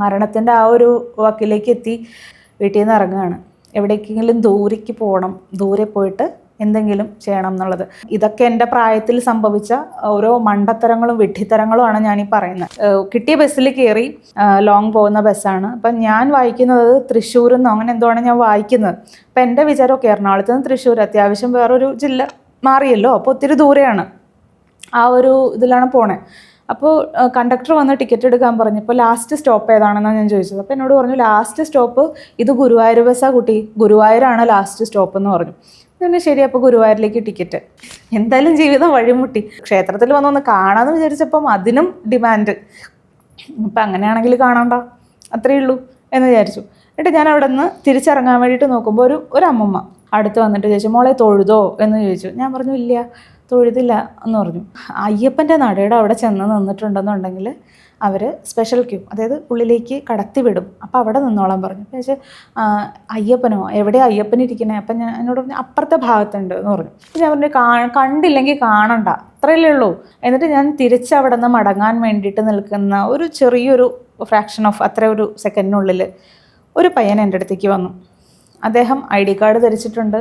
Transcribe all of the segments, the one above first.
മരണത്തിന്റെ ആ ഒരു വക്കിലേക്ക് എത്തി വീട്ടിൽ നിന്ന് ഇറങ്ങുകയാണ്. എവിടേക്കെങ്കിലും ദൂരേക്ക് പോകണം ദൂരെ പോയിട്ട് എന്തെങ്കിലും ചെയ്യണം എന്നുള്ളത്. ഇതൊക്കെ എന്റെ പ്രായത്തിൽ സംഭവിച്ച ഓരോ മണ്ടത്തരങ്ങളും വിഡ്ഢിത്തരങ്ങളുമാണ് ഞാൻ ഈ പറയുന്നത്. കിട്ടിയ ബസ്സിൽ കയറി ലോങ് പോകുന്ന ബസ്സാണ്. അപ്പം ഞാൻ വായിക്കുന്നത് തൃശ്ശൂരിൽ നിന്നോ അങ്ങനെ എന്തോ ഞാൻ വായിക്കുന്നത്. അപ്പം എന്റെ വിചാരമൊക്കെ എറണാകുളത്ത് നിന്ന് തൃശ്ശൂർ അത്യാവശ്യം വേറൊരു ജില്ല മാറിയല്ലോ. അപ്പോൾ ഒത്തിരി ദൂരെയാണ് ആ ഒരു ഇതിലാണ് പോണേ. അപ്പോൾ കണ്ടക്ടർ വന്ന് ടിക്കറ്റ് എടുക്കാൻ പറഞ്ഞപ്പോൾ ലാസ്റ്റ് സ്റ്റോപ്പ് ഏതാണെന്നാണ് ഞാൻ ചോദിച്ചത്. അപ്പോൾ എന്നോട് പറഞ്ഞു ലാസ്റ്റ് സ്റ്റോപ്പ് ഇത് ഗുരുവായൂർ ബസ്സാ കുട്ടി. ഗുരുവായൂരാണ് ലാസ്റ്റ് സ്റ്റോപ്പ് എന്ന് പറഞ്ഞു. പിന്നെ ശരി? അപ്പോൾ ഗുരുവായൂരിലേക്ക് ടിക്കറ്റ് എന്തായാലും ജീവിതം വഴിമുട്ടി. ക്ഷേത്രത്തിൽ വന്ന് ഒന്ന് കാണാമെന്ന് വിചാരിച്ചപ്പം അതിനും ഡിമാൻഡ് അപ്പം അങ്ങനെയാണെങ്കിൽ കാണണ്ട? അത്രയേ ഉള്ളൂ. എന്ന് വിചാരിച്ചു. എന്നിട്ട് ഞാൻ അവിടെ നിന്ന് തിരിച്ചിറങ്ങാൻ വേണ്ടിയിട്ട് നോക്കുമ്പോൾ ഒരു ഒരു അമ്മമ്മ അടുത്ത് വന്നിട്ട് ചോദിച്ചു മോളെ തൊഴുതോ? എന്ന് ചോദിച്ചു. ഞാൻ പറഞ്ഞു ഇല്ല. തൊഴുതില്ല എന്ന് പറഞ്ഞു. അയ്യപ്പന്റെ നടയുടെ അവിടെ ചെന്ന് നിന്നിട്ടുണ്ടെന്നുണ്ടെങ്കിൽ അവർ സ്പെഷ്യൽ ക്യൂ അതായത് ഉള്ളിലേക്ക് കടത്തി വിടും അപ്പോൾ അവിടെ നിന്നോളാൻ പറഞ്ഞു. പക്ഷേ അയ്യപ്പനോ? എവിടെ അയ്യപ്പൻ ഇരിക്കണേ? അപ്പം ഞാൻ എന്നോട് പറഞ്ഞു അപ്പുറത്തെ ഭാഗത്തുണ്ട് എന്ന് പറഞ്ഞു. ഞാൻ പറഞ്ഞു കണ്ടില്ലെങ്കിൽ കാണണ്ട. അത്രയല്ലേ ഉള്ളൂ. എന്നിട്ട് ഞാൻ തിരിച്ച് അവിടെ നിന്ന് മടങ്ങാൻ വേണ്ടിയിട്ട് നിൽക്കുന്ന ഒരു ചെറിയൊരു ഫ്രാക്ഷൻ ഓഫ് അത്ര ഒരു സെക്കൻഡിനുള്ളിൽ ഒരു പയ്യൻ എന്റെ അടുത്തേക്ക് വന്നു. അദ്ദേഹം ഐ ഡി കാർഡ് ധരിച്ചിട്ടുണ്ട്.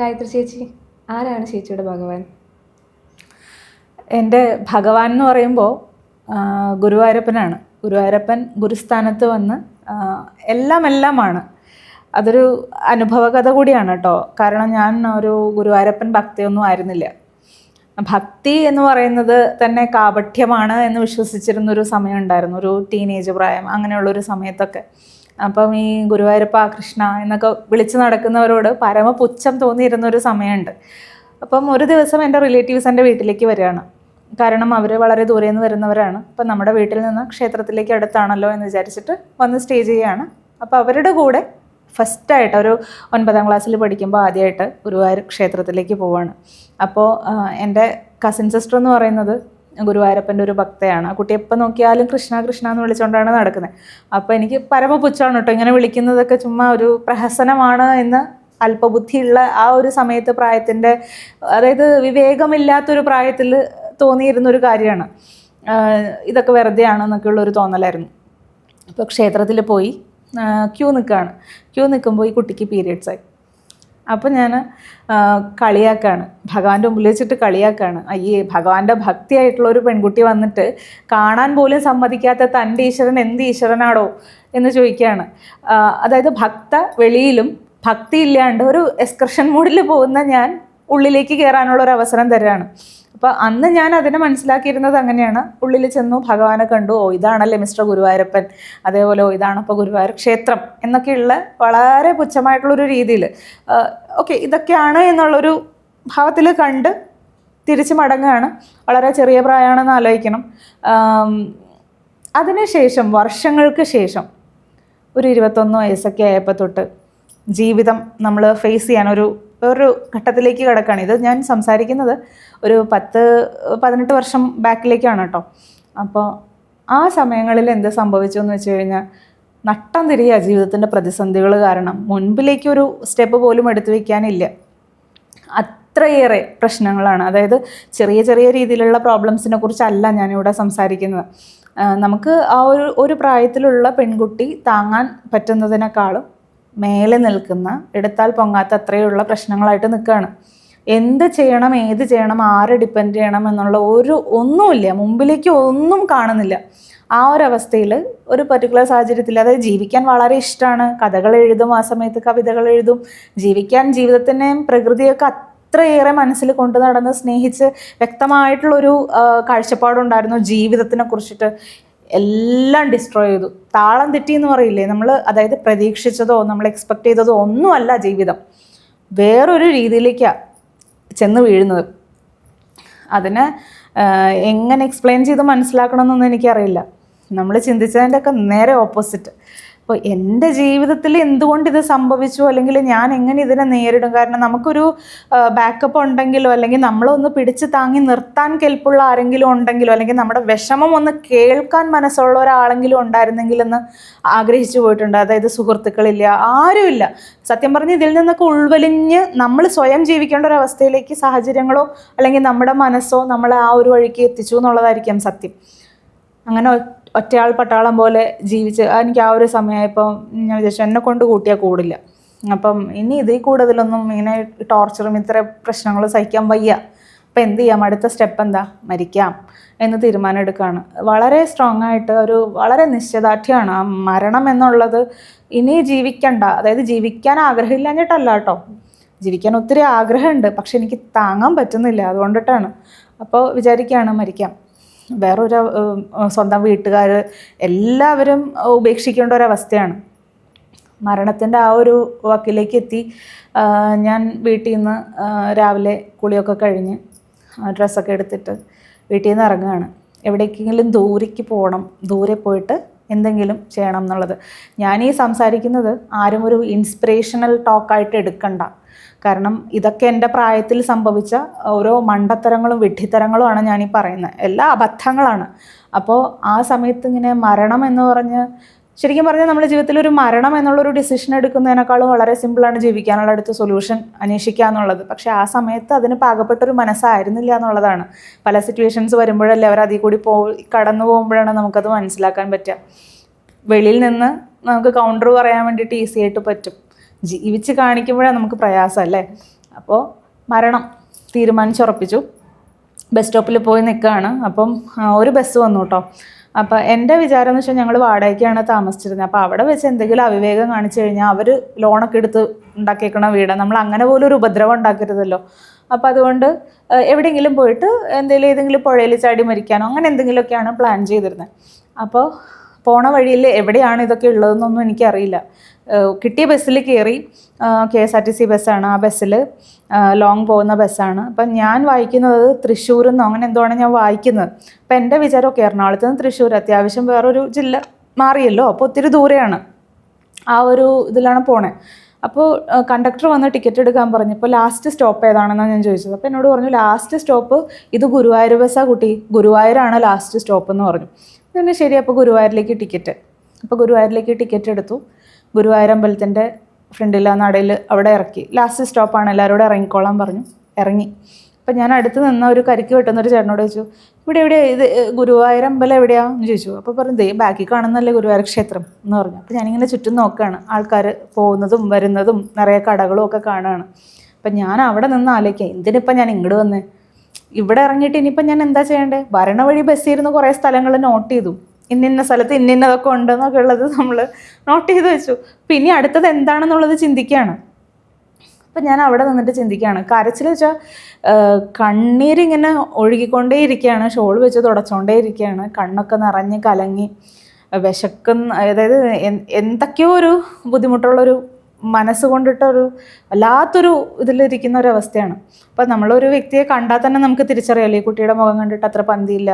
ഗായത്രി ചേച്ചി. ആരാണ് ചേച്ചിയുടെ ഭഗവാൻ? എന്റെ ഭഗവാൻ എന്ന് പറയുമ്പോൾ ഗുരുവായൂരപ്പനാണ്. ഗുരുവായൂരപ്പൻ ഗുരുസ്ഥാനത്ത് വന്ന് എല്ലാം എല്ലാമാണ് അതൊരു അനുഭവകഥ കൂടിയാണ് കേട്ടോ. കാരണം ഞാൻ ഒരു ഗുരുവായൂരപ്പൻ ഭക്തിയൊന്നും ആയിരുന്നില്ല. ഭക്തി എന്ന് പറയുന്നത് തന്നെ കാപഠ്യമാണ് എന്ന് വിശ്വസിച്ചിരുന്നൊരു സമയം ഉണ്ടായിരുന്നു. ഒരു ടീനേജ് പ്രായം അങ്ങനെയുള്ളൊരു സമയത്തൊക്കെ. അപ്പം ഈ ഗുരുവായൂരപ്പ കൃഷ്ണ എന്നൊക്കെ വിളിച്ച് നടക്കുന്നവരോട് പരമപുച്ഛം തോന്നിയിരുന്ന ഒരു സമയമുണ്ട്. അപ്പം ഒരു ദിവസം എന്റെ റിലേറ്റീവ്സ് എന്റെ വീട്ടിലേക്ക് വരികയാണ്. കാരണം അവർ വളരെ ദൂരെ നിന്ന് വരുന്നവരാണ്. അപ്പം നമ്മുടെ വീട്ടിൽ നിന്ന് ക്ഷേത്രത്തിലേക്ക് അടുത്താണല്ലോ എന്ന് വിചാരിച്ചിട്ട് വന്ന് സ്റ്റേ ചെയ്യുകയാണ്. അപ്പോൾ അവരുടെ കൂടെ ഫസ്റ്റായിട്ട് ഒരു ഒൻപതാം ക്ലാസ്സിൽ പഠിക്കുമ്പോൾ ആദ്യമായിട്ട് ഗുരുവായൂർ ക്ഷേത്രത്തിലേക്ക് പോവാണ്. അപ്പോൾ എന്റെ കസിൻ സിസ്റ്റർ എന്ന് പറയുന്നത് ഗുരുവായൂരപ്പന്റെ ഒരു ഭക്തയാണ്. ആ കുട്ടി എപ്പോൾ നോക്കിയാലും കൃഷ്ണ കൃഷ്ണ എന്ന് വിളിച്ചുകൊണ്ടാണ് നടക്കുന്നത് അപ്പോൾ എനിക്ക് പരമപുച്ഛമാണ് കേട്ടോ. ഇങ്ങനെ വിളിക്കുന്നതൊക്കെ ചുമ്മാ ഒരു പ്രഹസനമാണ് എന്ന് അല്പബുദ്ധിയുള്ള ആ ഒരു സമയത്ത് പ്രായത്തിന്റെ അതായത് വിവേകമില്ലാത്തൊരു പ്രായത്തിൽ തോന്നിയിരുന്നൊരു കാര്യമാണ്. ഇതൊക്കെ വെറുതെ എന്നൊക്കെയുള്ള ഒരു തോന്നലായിരുന്നു. അപ്പോൾ ക്ഷേത്രത്തിൽ പോയി ക്യൂ നിൽക്കുകയാണ്. ക്യൂ നിൽക്കുമ്പോൾ ഈ കുട്ടിക്ക് പീരിയഡ്സ് ആയി അപ്പോൾ ഞാൻ കളിയാക്കാണ്. ഭഗവാന്റെ മുമ്പിൽ വെച്ചിട്ട് കളിയാക്കാണ്. അയ്യേ ഭഗവാന്റെ ഭക്തിയായിട്ടുള്ള ഒരു പെൺകുട്ടി വന്നിട്ട് കാണാൻ പോലും സമ്മതിക്കാത്ത തന്റെ ഈശ്വരൻ എന്ത് ഈശ്വരനാടോ എന്ന് ചോദിക്കുകയാണ് അതായത് ഭക്ത വെളിയിലും ഭക്തി ഇല്ലാണ്ട് ഒരു എക്സ്കർഷൻ മൂഡിൽ പോകുന്ന ഞാൻ ഉള്ളിലേക്ക് കയറാനുള്ള ഒരു അവസരം തരാണ്. അപ്പോൾ അന്ന് ഞാൻ അതിനെ മനസ്സിലാക്കിയിരുന്നത് അങ്ങനെയാണ്. ഉള്ളിൽ ചെന്നു ഭഗവാനെ കണ്ടു. ഓ ഇതാണല്ലേ മിസ്റ്റർ ഗുരുവായൂരപ്പൻ? അതേപോലെ ഓ ഇതാണ് ഇപ്പോൾ ഗുരുവായൂർ ക്ഷേത്രം എന്നൊക്കെയുള്ള വളരെ പുച്ഛമായിട്ടുള്ളൊരു രീതിയിൽ ഓക്കെ ഇതൊക്കെയാണ് എന്നുള്ളൊരു ഭാവത്തിൽ കണ്ട് തിരിച്ചു മടങ്ങുകയാണ്. വളരെ ചെറിയ പ്രായമാണെന്ന് ആലോചിക്കണം. അതിനുശേഷം വർഷങ്ങൾക്ക് ശേഷം ഒരു ഇരുപത്തൊന്ന് വയസ്സൊക്കെ ആയപ്പോൾ തൊട്ട് ജീവിതം നമ്മൾ ഫേസ് ചെയ്യാൻ ഒരു വേറൊരു ഘട്ടത്തിലേക്ക് കിടക്കുകയാണ് ഇത് ഞാൻ സംസാരിക്കുന്നത് ഒരു പത്ത് പതിനെട്ട് വർഷം ബാക്കിലേക്കാണ് കേട്ടോ. അപ്പോൾ ആ സമയങ്ങളിൽ എന്ത് സംഭവിച്ചു എന്ന് വെച്ച് കഴിഞ്ഞാൽ നട്ടം തിരിയ ജീവിതത്തിന്റെ പ്രതിസന്ധികൾ കാരണം മുൻപിലേക്ക് ഒരു സ്റ്റെപ്പ് പോലും എടുത്തു വയ്ക്കാനില്ല അത്രയേറെ പ്രശ്നങ്ങളാണ്. അതായത് ചെറിയ ചെറിയ രീതിയിലുള്ള പ്രോബ്ലംസിനെ കുറിച്ചല്ല ഞാനിവിടെ സംസാരിക്കുന്നത്. നമുക്ക് ആ ഒരു ഒരു പ്രായത്തിലുള്ള പെൺകുട്ടി താങ്ങാൻ പറ്റുന്നതിനേക്കാളും മേലെ നിൽക്കുന്ന എടുത്താൽ പൊങ്ങാത്ത അത്രയുള്ള പ്രശ്നങ്ങളായിട്ട് നിൽക്കുകയാണ്. എന്ത് ചെയ്യണം ഏത് ചെയ്യണം ആരെ ഡിപ്പെൻഡ് ചെയ്യണം എന്നുള്ള ഒരു ഒന്നുമില്ല. മുമ്പിലേക്ക് ഒന്നും കാണുന്നില്ല. ആ ഒരു അവസ്ഥയിൽ ഒരു പർട്ടിക്കുലർ സാഹചര്യത്തിൽ അതായത് ജീവിക്കാൻ വളരെ ഇഷ്ടമാണ്. കഥകൾ എഴുതും ആ സമയത്ത് കവിതകൾ എഴുതും. ജീവിക്കാൻ ജീവിതത്തിനെയും പ്രകൃതിയൊക്കെ അത്രയേറെ മനസ്സിൽ കൊണ്ടു നടന്ന് സ്നേഹിച്ച് വ്യക്തമായിട്ടുള്ളൊരു കാഴ്ചപ്പാടുണ്ടായിരുന്നു ജീവിതത്തിനെ കുറിച്ചിട്ട്. എല്ലാം ഡിസ്ട്രോയ് ചെയ്തു. താളം തെറ്റി എന്ന് പറയില്ലേ? നമ്മൾ അതായത് പ്രതീക്ഷിച്ചതോ നമ്മൾ എക്സ്പെക്ട് ചെയ്തതോ ഒന്നുമല്ല ജീവിതം. വേറൊരു രീതിയിലേക്കാണ് ചെന്ന് വീഴുന്നത്. അതിനെ എങ്ങനെ എക്സ്പ്ലെയിൻ ചെയ്ത് മനസ്സിലാക്കണമെന്നൊന്നും എനിക്കറിയില്ല. നമ്മൾ ചിന്തിച്ചതിന്റെ ഒക്കെ നേരെ ഓപ്പോസിറ്റ് അപ്പോൾ എന്റെ ജീവിതത്തിൽ എന്തുകൊണ്ട് ഇത് സംഭവിച്ചു? അല്ലെങ്കിൽ ഞാൻ എങ്ങനെ ഇതിനെ നേരിടും? കാരണം നമുക്കൊരു ബാക്കപ്പ് ഉണ്ടെങ്കിലോ അല്ലെങ്കിൽ നമ്മളൊന്ന് പിടിച്ച് താങ്ങി നിർത്താൻ കെൽപ്പുള്ള ആരെങ്കിലും ഉണ്ടെങ്കിലോ അല്ലെങ്കിൽ നമ്മുടെ വിഷമം ഒന്ന് കേൾക്കാൻ മനസ്സുള്ള ഒരാളെങ്കിലും ഉണ്ടായിരുന്നെങ്കിൽ എന്ന് ആഗ്രഹിച്ചു പോയിട്ടുണ്ട്. അതായത് സുഹൃത്തുക്കളില്ല ആരുമില്ല. സത്യം പറഞ്ഞ് ഇതിൽ നിന്നൊക്കെ ഉൾവലിഞ്ഞ് നമ്മൾ സ്വയം ജീവിക്കേണ്ട ഒരു അവസ്ഥയിലേക്ക് സാഹചര്യങ്ങളോ അല്ലെങ്കിൽ നമ്മുടെ മനസ്സോ നമ്മളെ ആ ഒരു വഴിക്ക് എത്തിച്ചു എന്നുള്ളതായിരിക്കാം സത്യം. അങ്ങനെ ഒറ്റയാൾ പട്ടാളം പോലെ ജീവിച്ച് എനിക്ക് ആ ഒരു സമയമായപ്പോൾ ഞാൻ വിചാരിച്ചു എന്നെ കൊണ്ട് കൂട്ടിയാൽ കൂടില്ല. അപ്പം ഇനി ഇതിൽ കൂടുതലൊന്നും ഇങ്ങനെ ടോർച്ചറും ഇത്ര പ്രശ്നങ്ങളും സഹിക്കാൻ വയ്യ. അപ്പം എന്ത് ചെയ്യാം? അടുത്ത സ്റ്റെപ്പ് എന്താ? മരിക്കാം എന്ന് തീരുമാനം എടുക്കുകയാണ് വളരെ സ്ട്രോങ് ആയിട്ട് ഒരു വളരെ നിശ്ചയദാർഢ്യമാണ്. ആ മരണം എന്നുള്ളത് ഇനി ജീവിക്കണ്ട. അതായത് ജീവിക്കാൻ ആഗ്രഹമില്ലാഞ്ഞിട്ടല്ല കേട്ടോ. ജീവിക്കാൻ ഒത്തിരി ആഗ്രഹമുണ്ട്. പക്ഷെ എനിക്ക് താങ്ങാൻ പറ്റുന്നില്ല. അതുകൊണ്ടിട്ടാണ്. അപ്പോൾ വിചാരിക്കുകയാണ് മരിക്കാം. വേറൊരു സ്വന്തം വീട്ടുകാർ എല്ലാവരും ഉപേക്ഷിക്കേണ്ട ഒരവസ്ഥയാണ്. മരണത്തിന്റെ ആ ഒരു വാക്കിലേക്ക് എത്തി. ഞാൻ വീട്ടിൽ നിന്ന് രാവിലെ കുളിയൊക്കെ കഴിഞ്ഞ് ഡ്രസ്സൊക്കെ എടുത്തിട്ട് വീട്ടിൽ നിന്ന് ഇറങ്ങുകയാണ്. എവിടേക്കെങ്കിലും ദൂരേക്ക് പോകണം ദൂരെ പോയിട്ട് എന്തെങ്കിലും ചെയ്യണം എന്നുള്ളത്. ഞാൻ ഈ സംസാരിക്കുന്നത് ആരും ഒരു ഇൻസ്പിറേഷണൽ ടോക്കായിട്ട് എടുക്കണ്ട. കാരണം ഇതൊക്കെ എന്റെ പ്രായത്തിൽ സംഭവിച്ച ഓരോ മണ്ടത്തരങ്ങളും വിഡ്ഢിത്തരങ്ങളുമാണ് ഞാൻ ഈ പറയുന്നത്. എല്ലാ അബദ്ധങ്ങളാണ്. അപ്പോൾ ആ സമയത്ത് ഇങ്ങനെ മരണം എന്ന് പറഞ്ഞ് ശരിക്കും പറഞ്ഞാൽ നമ്മുടെ ജീവിതത്തിൽ ഒരു മരണം എന്നുള്ളൊരു ഡിസിഷൻ എടുക്കുന്നതിനേക്കാളും വളരെ സിമ്പിളാണ് ജീവിക്കാനുള്ള അടുത്ത സൊല്യൂഷൻ അന്വേഷിക്കുക എന്നുള്ളത്. പക്ഷേ ആ സമയത്ത് അതിന് പാകപ്പെട്ടൊരു മനസ്സായിരുന്നില്ല എന്നുള്ളതാണ്. പല സിറ്റുവേഷൻസ് വരുമ്പോഴല്ലേ അവർ അതിൽ കൂടി പോയി കടന്നു പോകുമ്പോഴാണ് നമുക്കത് മനസ്സിലാക്കാൻ പറ്റുക. വെളിയിൽ നിന്ന് നമുക്ക് കൗണ്ടർ പറയാൻ വേണ്ടിയിട്ട് ഈസി ആയിട്ട് പറ്റും. ജീവിച്ച് കാണിക്കുമ്പോഴാണ് നമുക്ക് പ്രയാസമല്ലേ അപ്പോൾ മരണം തീരുമാനിച്ചുറപ്പിച്ചു. ബസ് സ്റ്റോപ്പിൽ പോയി നിൽക്കുകയാണ് അപ്പം ഒരു ബസ് വന്നു കേട്ടോ അപ്പോൾ എന്റെ വിചാരം എന്ന് വെച്ചാൽ ഞങ്ങൾ വാടകയ്ക്കാണ് താമസിച്ചിരുന്നത് അപ്പോൾ അവിടെ വെച്ച് എന്തെങ്കിലും അവിവേകം കാണിച്ചു കഴിഞ്ഞാൽ അവർ ലോണൊക്കെ എടുത്ത് ഉണ്ടാക്കിയേക്കണ വീട്. നമ്മൾ അങ്ങനെ പോലും ഒരു ഉപദ്രവം ഉണ്ടാക്കരുതല്ലോ. അപ്പോൾ അതുകൊണ്ട് എവിടെയെങ്കിലും പോയിട്ട് എന്തെങ്കിലും ഏതെങ്കിലും പുഴയിൽ ചാടി മരിക്കാനോ അങ്ങനെ എന്തെങ്കിലുമൊക്കെയാണ് പ്ലാൻ ചെയ്തിരുന്നത് അപ്പോൾ പോണ വഴിയിൽ എവിടെയാണ് ഇതൊക്കെ ഉള്ളതെന്നൊന്നും എനിക്കറിയില്ല. കിട്ടിയ ബസ്സിൽ കയറി K S R T C ബസ്സാണ് ആ ബസ്സിൽ ലോങ് പോകുന്ന ബസ്സാണ്. അപ്പം ഞാൻ വായിക്കുന്നത് തൃശ്ശൂരിൽ നിന്നോ അങ്ങനെ എന്തോ ആണ് ഞാൻ വായിക്കുന്നത്. അപ്പം എന്റെ വിചാരമൊക്കെ എറണാകുളത്ത് നിന്ന് തൃശ്ശൂർ അത്യാവശ്യം വേറൊരു ജില്ല മാറിയല്ലോ അപ്പോൾ ഒത്തിരി ദൂരെയാണ് ആ ഒരു ഇതിലാണ് പോണേ. അപ്പോൾ കണ്ടക്ടർ വന്ന് ടിക്കറ്റ് എടുക്കാൻ പറഞ്ഞു പറഞ്ഞപ്പോൾ ലാസ്റ്റ് സ്റ്റോപ്പ് ഏതാണെന്നാണ് ഞാൻ ചോദിച്ചത്. അപ്പോൾ എന്നോട് പറഞ്ഞു ലാസ്റ്റ് സ്റ്റോപ്പ് ഇത് ഗുരുവായൂർ ബസ്സാ കുട്ടി ഗുരുവായൂരാണ് ലാസ്റ്റ് സ്റ്റോപ്പ് എന്ന് പറഞ്ഞു. പിന്നെ ശരി അപ്പോൾ ഗുരുവായൂരിലേക്ക് ടിക്കറ്റ്. അപ്പോൾ ഗുരുവായൂരിലേക്ക് ടിക്കറ്റ് എടുത്തു. ഗുരുവായൂർ അമ്പലത്തിന്റെ ഫ്രണ്ടിൽ ആ നടയിൽ അവിടെ ഇറക്കി. ലാസ്റ്റ് സ്റ്റോപ്പാണ് എല്ലാവരോടും ഇറങ്ങിക്കോളാൻ പറഞ്ഞു. ഇറങ്ങി. അപ്പം ഞാൻ അടുത്ത് നിന്ന ഒരു കരിക്ക് വെട്ടുന്ന ഒരു ചേട്ടനോട് ചോദിച്ചു ഇവിടെ എവിടെയാ? ഇത് ഗുരുവായൂർ അമ്പലം എവിടെയാന്ന് ചോദിച്ചു. അപ്പോൾ പറഞ്ഞു ദേ ബാക്കി കാണുന്നല്ലേ ഗുരുവായൂർ ക്ഷേത്രം എന്ന് പറഞ്ഞു. അപ്പോൾ ഞാനിങ്ങനെ ചുറ്റും നോക്കുകയാണ്. ആൾക്കാർ പോകുന്നതും വരുന്നതും നിറയെ കടകളും ഒക്കെ കാണുകയാണ്. അപ്പം ഞാൻ അവിടെ നിന്ന് ആലോചിക്കാം എന്തിനിപ്പം ഞാൻ ഇങ്ങോട്ട് വന്നേ? ഇവിടെ ഇറങ്ങിയിട്ട് ഇനിയിപ്പം ഞാൻ എന്താ ചെയ്യേണ്ടത് ഭരണവഴി വഴി ബസ്സിൽ ഇരുന്ന് കുറേ സ്ഥലങ്ങൾ നോട്ട് ചെയ്തു. ഇന്നിന്ന സ്ഥലത്ത് ഇന്നിന്നതൊക്കെ ഉണ്ടെന്നൊക്കെ ഉള്ളത് നമ്മൾ നോട്ട് ചെയ്ത് വെച്ചു. പിന്നെ അടുത്തത് എന്താണെന്നുള്ളത് ചിന്തിക്കുകയാണ് അപ്പം ഞാൻ അവിടെ നിന്നിട്ട് ചിന്തിക്കുകയാണ് കരച്ചിൽ വെച്ചാൽ കണ്ണീരിങ്ങനെ ഒഴുകിക്കൊണ്ടേ ഇരിക്കുകയാണ് ഷോൾ വെച്ച് തുടച്ചുകൊണ്ടേ ഇരിക്കുകയാണ് കണ്ണൊക്കെ നിറഞ്ഞ് കലങ്ങി വിശക്കുന്ന അതായത് എന്തൊക്കെയോ ഒരു ബുദ്ധിമുട്ടുള്ളൊരു മനസ്സ് കൊണ്ടിട്ടൊരു വല്ലാത്തൊരു ഇതിലിരിക്കുന്ന ഒരു അവസ്ഥയാണ് അപ്പം നമ്മളൊരു വ്യക്തിയെ കണ്ടാൽ തന്നെ നമുക്ക് തിരിച്ചറിയാലോ? ഈ കുട്ടിയുടെ മുഖം കണ്ടിട്ട് അത്ര പന്തിയില്ല.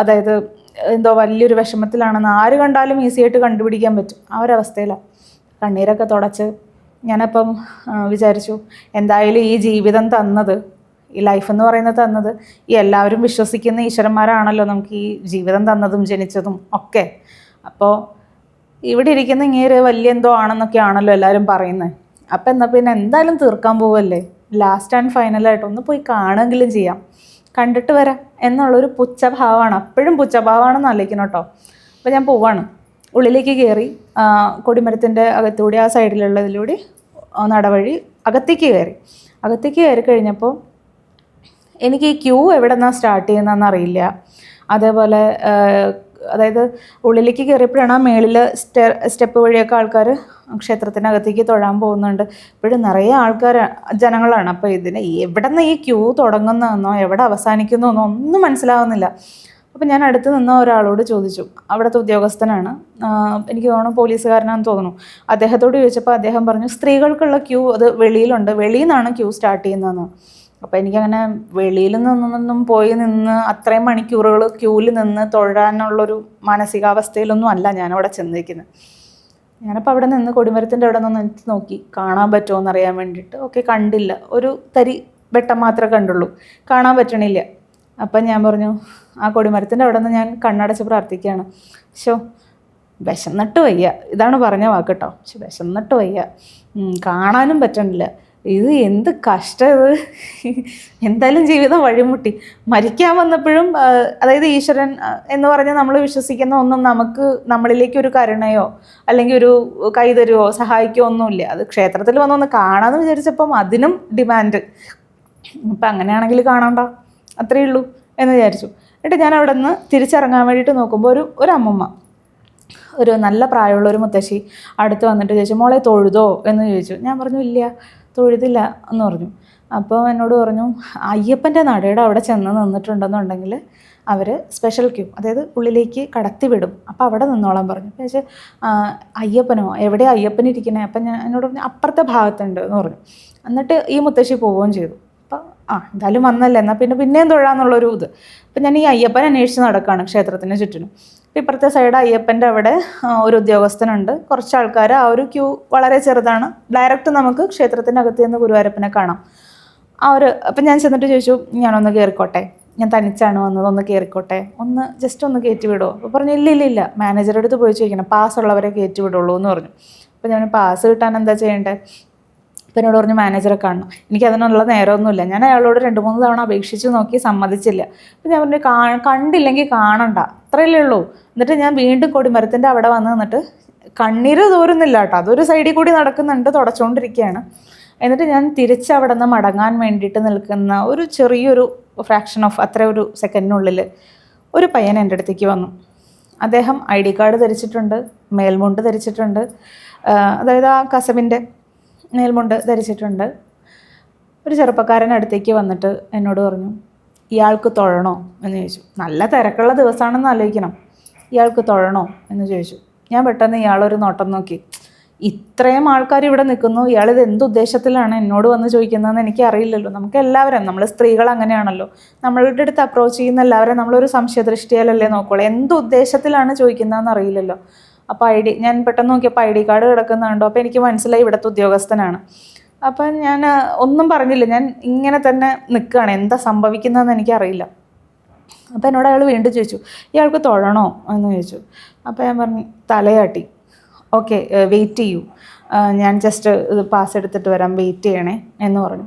അതായത് എന്തോ വലിയൊരു വിഷമത്തിലാണെന്ന് ആര് കണ്ടാലും ഈസി ആയിട്ട് കണ്ടുപിടിക്കാൻ പറ്റും. ആ ഒരു അവസ്ഥയിലാണ് കണ്ണീരൊക്കെ തുടച്ച് ഞാനപ്പം വിചാരിച്ചു എന്തായാലും ഈ ജീവിതം തന്നത് ഈ ലൈഫ് എന്ന് പറയുന്നത് തന്നത് ഈ എല്ലാവരും വിശ്വസിക്കുന്ന ഈശ്വരന്മാരാണല്ലോ നമുക്ക് ഈ ജീവിതം തന്നതും ജനിച്ചതും ഒക്കെ. അപ്പോൾ ഇവിടെ ഇരിക്കുന്ന ഇങ്ങനെ വലിയ എന്തോ ആണെന്നൊക്കെ ആണല്ലോ എല്ലാവരും പറയുന്നത് അപ്പം എന്നാൽ പിന്നെ എന്തായാലും തീർക്കാൻ പോവല്ലേ? ലാസ്റ്റ് ആൻഡ് ഫൈനലായിട്ട് ഒന്ന് പോയി കാണുമെങ്കിലും ചെയ്യാം. കണ്ടിട്ട് വരാം എന്നുള്ളൊരു പുച്ഛഭാവമാണ്. അപ്പോഴും പുച്ഛഭാവമാണെന്ന് ആലോചിക്കണം കേട്ടോ. അപ്പോൾ ഞാൻ പോവാണ്. ഉള്ളിലേക്ക് കയറി കൊടിമരത്തിന്റെ അകത്തൂടി ആ സൈഡിലുള്ളതിലൂടെ നടവഴി അകത്തേക്ക് കയറി അകത്തേക്ക് കയറി കഴിഞ്ഞപ്പോൾ എനിക്ക് ഈ ക്യൂ എവിടെ നിന്നാണ് സ്റ്റാർട്ട് ചെയ്യുന്നതെന്ന് അറിയില്ല. അതേപോലെ അതായത് ഉള്ളിലേക്ക് കയറിയപ്പോഴാണ് ആ മേളിൽ സ്റ്റെ സ്റ്റെപ്പ് വഴിയൊക്കെ ആൾക്കാർ ക്ഷേത്രത്തിനകത്തേക്ക് തൊഴാൻ പോകുന്നുണ്ട്. ഇപ്പോഴും നിറയെ ആൾക്കാർ ജനങ്ങളാണ്. അപ്പോൾ ഇതിന് എവിടെ നിന്ന് ഈ ക്യൂ തുടങ്ങുന്നതെന്നോ എവിടെ അവസാനിക്കുന്നതെന്നോ ഒന്നും മനസ്സിലാവുന്നില്ല. അപ്പോൾ ഞാൻ അടുത്ത് നിന്ന ഒരാളോട് ചോദിച്ചു. അവിടുത്തെ ഉദ്യോഗസ്ഥനാണ്. എനിക്ക് തോന്നുന്നു പോലീസുകാരനാണെന്ന് തോന്നുന്നു. അദ്ദേഹത്തോട് ചോദിച്ചപ്പോൾ അദ്ദേഹം പറഞ്ഞു സ്ത്രീകൾക്കുള്ള ക്യൂ അത് വെളിയിലുണ്ട്. വെളിയിൽ നിന്നാണ് ക്യൂ സ്റ്റാർട്ട് ചെയ്യുന്നതെന്ന്. അപ്പോൾ എനിക്കങ്ങനെ വെളിയിൽ നിന്നൊന്നും പോയി നിന്ന് അത്രയും മണിക്കൂറുകൾ ക്യൂവിൽ നിന്ന് തൊഴാനുള്ളൊരു മാനസികാവസ്ഥയിലൊന്നും അല്ല ഞാനവിടെ ചെന്നിരിക്കുന്നത്. ഞാനപ്പോൾ അവിടെ നിന്ന് കൊടിമരത്തിന്റെ അവിടെ നിന്ന് എനിക്ക് നോക്കി കാണാൻ പറ്റുമോ എന്നറിയാൻ വേണ്ടിയിട്ട്. ഓക്കെ കണ്ടില്ല. ഒരു തരി വെട്ടം മാത്രമേ കണ്ടുള്ളൂ. കാണാൻ പറ്റണില്ല. അപ്പം ഞാൻ പറഞ്ഞു ആ കൊടിമരത്തിന്റെ അവിടെ നിന്ന് ഞാൻ കണ്ണടച്ച് പ്രാർത്ഥിക്കുകയാണ്. പക്ഷോ വിശന്നിട്ട് വയ്യ. ഇതാണ് പറഞ്ഞ വാക്ക് കേട്ടോ. പക്ഷെ വിശന്നിട്ട് വയ്യ. കാണാനും പറ്റണില്ല. ഇത് എന്ത് കഷ്ടം ഇത്. എന്തായാലും ജീവിതം വഴിമുട്ടി. മരിക്കാൻ വന്നപ്പോഴും അതായത് ഈശ്വരൻ എന്ന് പറഞ്ഞ് നമ്മൾ വിശ്വസിക്കുന്ന ഒന്നും നമുക്ക് നമ്മളിലേക്ക് ഒരു കരുണയോ അല്ലെങ്കിൽ ഒരു കൈതരുവോ സഹായിക്കുകയോ ഒന്നുമില്ല. അത് ക്ഷേത്രത്തിൽ വന്നൊന്ന് കാണാമെന്ന് വിചാരിച്ചപ്പം അതിനും ഡിമാൻഡ്. ഇപ്പം അങ്ങനെയാണെങ്കിൽ കാണണ്ട. അത്രയേ ഉള്ളൂ എന്ന് വിചാരിച്ചു. എന്നിട്ട് ഞാൻ അവിടെ നിന്ന് തിരിച്ചിറങ്ങാൻ വേണ്ടിയിട്ട് നോക്കുമ്പോൾ ഒരു ഒരു അമ്മമ്മ. ഒരു നല്ല പ്രായമുള്ള ഒരു മുത്തശ്ശി അടുത്ത് വന്നിട്ട് ചോദിച്ചു മോളെ തൊഴുതോ? എന്ന് ചോദിച്ചു. ഞാൻ പറഞ്ഞു ഇല്ല. തൊഴുതില്ല എന്ന് പറഞ്ഞു. അപ്പോൾ എന്നോട് പറഞ്ഞു അയ്യപ്പന്റെ നടയുടെ അവിടെ ചെന്ന് നിന്നിട്ടുണ്ടെന്നുണ്ടെങ്കിൽ അവർ സ്പെഷ്യൽ ക്യൂ അതായത് ഉള്ളിലേക്ക് കടത്തി വിടും. അപ്പോൾ അവിടെ നിന്നോളാൻ പറഞ്ഞു. പക്ഷേ അയ്യപ്പനോ? എവിടെ അയ്യപ്പൻ ഇരിക്കണേ? അപ്പം ഞാൻ എന്നോട് പറഞ്ഞു അപ്പുറത്തെ ഭാഗത്തുണ്ട് എന്ന് പറഞ്ഞു. എന്നിട്ട് ഈ മുത്തശ്ശി പോവുകയും ചെയ്തു. അപ്പോൾ ആ എന്തായാലും വന്നല്ലേ എന്നാൽ പിന്നെ പിന്നെയും തൊഴാന്നുള്ളൊരു ഇത്. അപ്പം ഞാൻ ഈ അയ്യപ്പൻ അന്വേഷിച്ച് നടക്കുകയാണ് ക്ഷേത്രത്തിന് ചുറ്റിനും. അപ്പം ഇപ്പുറത്തെ സൈഡ് അയ്യപ്പന്റെ അവിടെ ഒരു ഉദ്യോഗസ്ഥനുണ്ട്. കുറച്ച് ആൾക്കാർ ആ ഒരു ക്യൂ വളരെ ചെറുതാണ്. ഡയറക്റ്റ് നമുക്ക് ക്ഷേത്രത്തിന്റെ അകത്ത് നിന്ന് ഗുരുവായൂരപ്പനെ കാണാം. ആ ഒരു അപ്പം ഞാൻ ചെന്നിട്ട് ചോദിച്ചു ഞാനൊന്ന് കയറിക്കോട്ടെ ഞാൻ തനിച്ചാണ് വന്നത് ഒന്ന് കയറിക്കോട്ടെ ഒന്ന് ജസ്റ്റ് ഒന്ന് കയറ്റി വിടുമോ അപ്പോൾ പറഞ്ഞു ഇല്ല ഇല്ല ഇല്ല. മാനേജറുടെ അടുത്ത് പോയി ചോദിക്കണം. പാസ് ഉള്ളവരെ കയറ്റി വിടുള്ളൂ എന്ന് പറഞ്ഞു. അപ്പോൾ ഞാൻ പാസ് കിട്ടാൻ എന്താ ചെയ്യേണ്ടത് അപ്പം എന്നോട് പറഞ്ഞു മാനേജറെ കാണണം. എനിക്ക് അതിനുള്ള നേരമൊന്നുമില്ല. ഞാൻ അയാളോട് രണ്ട് മൂന്ന് തവണ അപേക്ഷിച്ച് നോക്കി സമ്മതിച്ചില്ല. അപ്പം ഞാൻ പറഞ്ഞു കാ കണ്ടില്ലെങ്കിൽ കാണണ്ട. അത്രയല്ലേ ഉള്ളൂ. എന്നിട്ട് ഞാൻ വീണ്ടും കൊടിമരത്തിന്റെ അവിടെ വന്ന് നിന്നിട്ട് കണ്ണീര് തോരുന്നില്ല കേട്ടോ. അതൊരു സൈഡിൽ കൂടി നടക്കുന്നുണ്ട് തുടച്ചുകൊണ്ടിരിക്കുകയാണ് എന്നിട്ട് ഞാൻ തിരിച്ച് അവിടെ നിന്ന് മടങ്ങാൻ വേണ്ടിയിട്ട് നിൽക്കുന്ന ഒരു ചെറിയൊരു ഫ്രാക്ഷൻ ഓഫ് അത്ര ഒരു സെക്കൻഡിനുള്ളിൽ ഒരു പയ്യൻ എന്റെ അടുത്തേക്ക് വന്നു. അദ്ദേഹം ഐ ഡി കാർഡ് ധരിച്ചിട്ടുണ്ട് മേൽമുണ്ട് ധരിച്ചിട്ടുണ്ട്. അതായത് ആ കസവിന്റെ മേൽമുണ്ട് ധരിച്ചിട്ടുണ്ട്. ഒരു ചെറുപ്പക്കാരൻ അടുത്തേക്ക് വന്നിട്ട് എന്നോട് പറഞ്ഞു ഇയാൾക്ക് തൊഴണോ? എന്ന് ചോദിച്ചു. നല്ല തിരക്കുള്ള ദിവസമാണെന്ന് ആലോചിക്കണം. ഇയാൾക്ക് തൊഴണോ? എന്ന് ചോദിച്ചു. ഞാൻ പെട്ടെന്ന് ഇയാളൊരു നോട്ടം നോക്കി. ഇത്രയും ആൾക്കാർ ഇവിടെ നിൽക്കുന്നു. ഇയാളിത് എന്ത് ഉദ്ദേശത്തിലാണ് എന്നോട് വന്ന് ചോദിക്കുന്നതെന്ന് എനിക്ക് അറിയില്ലല്ലോ നമുക്ക് എല്ലാവരും നമ്മൾ സ്ത്രീകൾ അങ്ങനെയാണല്ലോ. നമ്മളുടെ അടുത്ത് അപ്രോച്ച് ചെയ്യുന്ന എല്ലാവരും നമ്മളൊരു സംശയദൃഷ്ടിയാലല്ലേ നോക്കുള്ളൂ. എന്ത് ഉദ്ദേശത്തിലാണ് ചോദിക്കുന്നതെന്ന് അറിയില്ലല്ലോ. അപ്പോൾ ഐ ഡി ഞാൻ പെട്ടെന്ന് നോക്കിയപ്പോൾ ഐ ഡി കാർഡ് കിടക്കുന്നുണ്ടോ? അപ്പോൾ എനിക്ക് മനസ്സിലായി ഇവിടുത്തെ ഉദ്യോഗസ്ഥനാണ്. അപ്പം ഞാൻ ഒന്നും പറഞ്ഞില്ല. ഞാൻ ഇങ്ങനെ തന്നെ നിൽക്കുകയാണ് എന്താ സംഭവിക്കുന്നതെന്ന് എനിക്കറിയില്ല. അപ്പോൾ എന്നോട് അയാൾ വീണ്ടും ചോദിച്ചു ഇയാൾക്ക് തൊഴണോ? എന്ന് ചോദിച്ചു. അപ്പോൾ ഞാൻ പറഞ്ഞു തലയാട്ടി. ഓക്കെ വെയിറ്റ് ചെയ്യൂ. ഞാൻ ജസ്റ്റ് ഇത് പാസ് എടുത്തിട്ട് വരാം. വെയിറ്റ് ചെയ്യണേ എന്ന് പറഞ്ഞു.